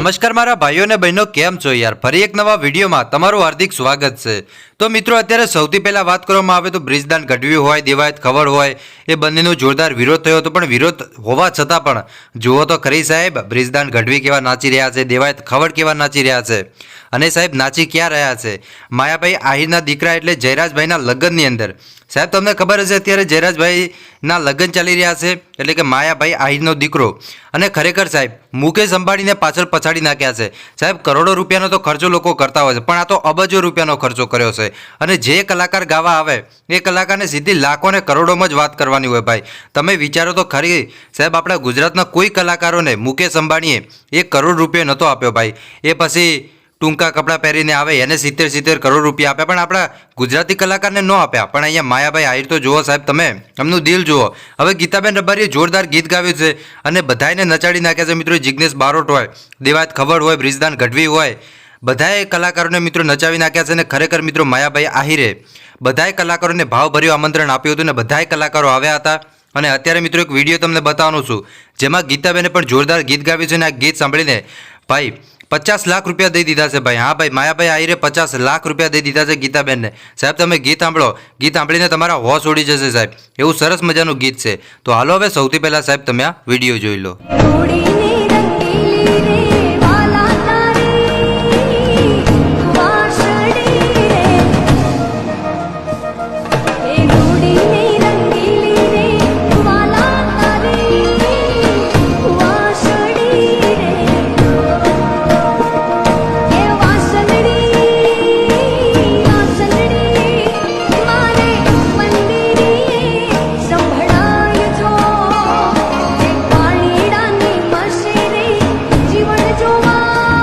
નમસ્કાર મારા ભાઈઓ અને બહેનો, કેમ છો યાર? ફરી એક નવા વિડીયોમાં તમારું હાર્દિક સ્વાગત છે. તો મિત્રો, અત્યારે સૌથી પહેલા વાત કરવામાં આવે તો બ્રિજદાન ગઢવી હોય, દેવાયત ખવડ હોય, એ બંનેનો જોરદાર વિરોધ થયો હતો. પણ વિરોધ હોવા છતાં પણ જુઓ તો ખરી સાહેબ, બ્રિજદાન ગઢવી કેવા નાચી રહ્યા છે, દેવાયત ખવડ કેવા નાચી રહ્યા છે, અને સાહેબ નાચી ક્યાં રહ્યા છે? માયાભાઈ આહિરના દીકરા એટલે જયરાજભાઈના લગ્નની અંદર. સાહેબ, તમને ખબર હશે અત્યારે જયરાજભાઈના લગ્ન ચાલી રહ્યા છે, એટલે કે માયાભાઈ આહિરનો દીકરો. અને ખરેખર સાહેબ, મુકેશ અંબાણીને પાછળ પછાડી નાખ્યા છે. સાહેબ, કરોડો રૂપિયાનો તો ખર્ચો લોકો કરતા હોય છે, પણ આ તો અબજો રૂપિયાનો ખર્ચો કર્યો છે. અને જે કલાકાર ગાવા આવે, એ કલાકારને સીધી લાખો ને કરોડોમાં જ વાત કરવાની હોય ભાઈ. તમે વિચારો તો ખરી. સાહેબ, આપણા ગુજરાતના કોઈ કલાકારોને મુકેશ અંબાણીએ એક કરોડ રૂપિયા નહોતો આપ્યો ભાઈ. એ પછી ટૂંકા કપડાં પહેરીને આવે, એને સિત્તેર સિત્તેર કરોડ રૂપિયા આપ્યા. પણ આપણા ગુજરાતી કલાકારને ન આપ્યા. પણ અહીંયા માયાભાઈ આહિર તો જુઓ સાહેબ તમે. એમનું દિલ જુઓ. હવે ગીતાબેન રબારીએ જોરદાર ગીત ગાવ્યું છે અને બધાને નચાડી નાખ્યા છે. મિત્રો જિજ્ઞેશ બારોટ હોય, દેવાયત ખબર હોય, બ્રિજદાન ગઢવી હોય બધાએ કલાકારોને મિત્રો નચાવી નાખ્યા છે અને ખરેખર મિત્રો માયાભાઈ આહિરે બધાએ કલાકારોને ભાવભર્યું આમંત્રણ આપ્યું હતું અને બધાએ કલાકારો આવ્યા હતા. અને અત્યારે મિત્રો એક વીડિયો તમને બતાવવાનું છું. જેમાં ગીતાબેને પણ જોરદાર ગીત ગાવ્યું છે અને આ ગીત સાંભળીને ભાઈ પચાસ લાખ રૂપિયા દઈ દીધા છે ભાઈ. હા ભાઈ, માયાભાઈ આહિરે પચાસ લાખ રૂપિયા દઈ દીધા છે ગીતાબેનને. સાહેબ, તમે ગીત સાંભળો. ગીત સાંભળીને તમારા હોશ ઉડી જશે સાહેબ. એવું સરસ મજાનું ગીત છે. તો હાલો હવે સૌથી પહેલાં સાહેબ તમે આ વીડિયો જોઈ લો.